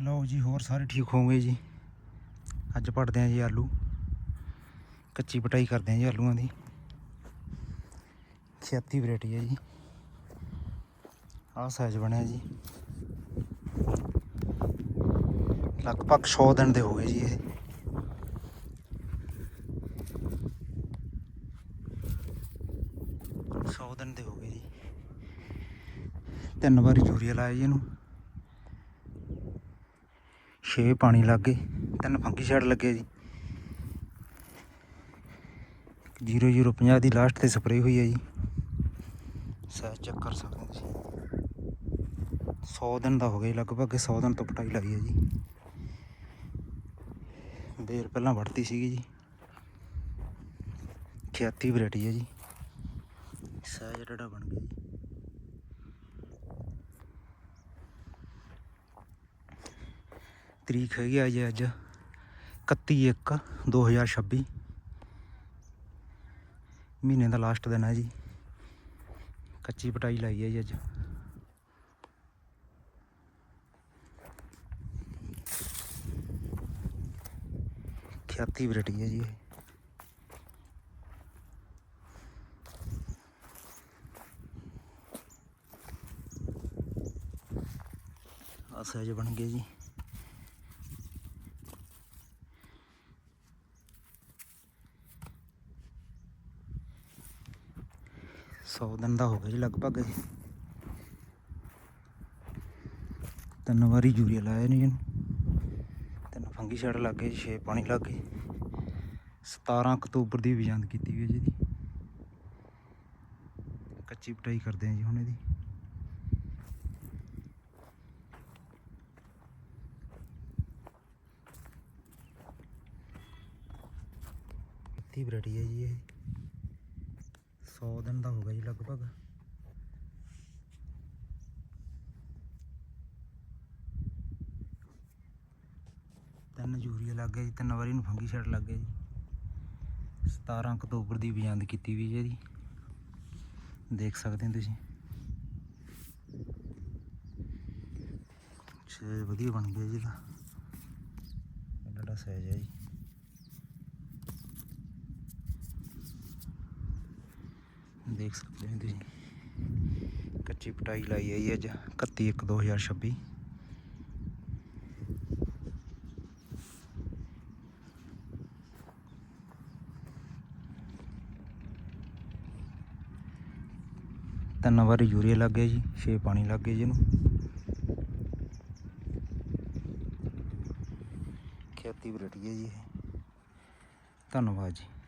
ਲਓ ਜੀ, ਹੋਰ ਸਾਰੇ ਠੀਕ ਹੋਵੋਗੇ ਜੀ? ਅੱਜ ਪੜਦੇ ਆਂ ਜੀ ਆਲੂ। ਕੱਚੀ ਪਟਾਈ ਕਰਦੇ ਆਂ ਜੀ ਆਲੂਆਂ ਦੀ। 36 ਵੈਰਾਈਟੀ ਹੈ ਜੀ। ਆਹ ਸਾਈਜ਼ ਬਣਿਆ ਜੀ। ਲਗਭਗ 100 ਦਿਨ ਦੇ ਹੋ ਗਏ ਜੀ ਇਹ। ਸੌ ਦਿਨ ਦੇ ਹੋ ਗਏ ਜੀ। ਤਿੰਨ ਵਾਰੀ ਯੂਰੀਆ ਲਾਇਆ ਜੀ ਇਹਨੂੰ। ਛੇ ਪਾਣੀ ਲੱਗ ਗਏ, ਤਿੰਨ ਫੰਗੀ ਛੜ ਲੱਗੇ ਜੀ। 0050 ਦੀ ਲਾਸਟ ਤੇ ਸਪਰੇਅ ਹੋਈ ਹੈ ਜੀ। ਸਾਈਜ਼ ਚੈੱਕ ਕਰ ਸਕਦੇ ਤੁਸੀਂ 100 ਦਿਨ ਦਾ ਹੋ ਗਿਆ ਜੀ, ਲਗਭਗ 100 ਦਿਨ ਤੋਂ ਪਟਾਈ ਲਾਈ ਹੈ ਜੀ। ਬੇਰ ਪਹਿਲਾਂ ਵੜਤੀ ਸੀਗੀ ਜੀ। 86 ਵੈਰਾਈਟੀ ਹੈ ਜੀ। ਸਾਈਜ਼ ਡੜਾ ਬਣ ਗਿਆ ਜੀ। ਤਰੀਕ ਹੈਗੀ ਆ ਜੀ ਅੱਜ 31 1 2026 ਮਹੀਨੇ ਦਾ ਲਾਸਟ ਦਿਨ ਹੈ ਜੀ। ਕੱਚੀ ਪਟਾਈ ਲਾਈ ਹੈ ਜੀ ਅੱਜ। ਖਿਆਤੀ ਵੈਰਾਈਟੀ ਹੈ ਜੀ ਇਹ। ਆ ਸਾਈਜ਼ ਬਣ ਗਿਆ ਜੀ। ਸੌ ਦਿਨ ਦਾ ਹੋ ਗਿਆ ਜੀ ਲਗਭਗ ਇਹ। ਤਿੰਨ ਵਾਰੀ ਯੂਰੀਆ ਲਾਇਆ ਨਹੀਂ ਇਹਨੂੰ। ਤਿੰਨ ਫੰਗੀ ਛੜ ਲੱਗ ਗਏ ਛੇ ਪਾਣੀ ਲੱਗ ਗਏ। 17 ਅਕਤੂਬਰ ਦੀ ਬਿਜਾਂਦ ਕੀਤੀ ਹੋਈ ਹੈ ਜੀ ਇਹਦੀ। ਕੱਚੀ ਪਟਾਈ ਕਰਦੇ ਆ ਜੀ ਹੁਣ ਇਹਦੀ। ਇੱਤੀ ਵੈਰਾਈਟੀ ਹੈ ਜੀ ਇਹ। 100 ਦਿਨ ਦਾ ਹੋ ਗਿਆ ਜੀ ਲਗਭਗ। ਤਿੰਨ ਯੂਰੀਆ ਲੱਗ ਗਿਆ ਜੀ, ਤਿੰਨ ਵਾਰੀ ਨੂੰ ਫੰਗੀ ਛੜ ਲੱਗ ਗਿਆ ਜੀ। 17 ਅਕਤੂਬਰ ਦੀ ਬਿਆੰਦ ਕੀਤੀ ਵੀ ਹੈ ਜੀ। ਦੇਖ ਸਕਦੇ ਹੋ ਤੁਸੀਂ। ਛੇ ਵਧੀਆ ਬਣ ਗਿਆ ਜੀ ਇਹਦਾ। ਡਾਡਾ ਸਹਿਜ ਹੈ ਜੀ। ਦੇਖ ਸਕਦੇ ਹੋ ਤੁਸੀਂ। ਕੱਚੀ ਪਟਾਈ ਲਾਈ ਹੈ ਜੀ ਅੱਜ 31 1 2026 ਤਿੰਨ ਵਾਰ ਯੂਰੀਆ ਲੱਗ ਗਿਆ ਜੀ, ਛੇ ਪਾਣੀ ਲੱਗ ਗਿਆ ਜੀ ਇਹਨੂੰ। ਖੇਤੀ ਵੈਰਾਈਟੀ ਹੈ ਜੀ ਇਹ। ਧੰਨਵਾਦ ਜੀ।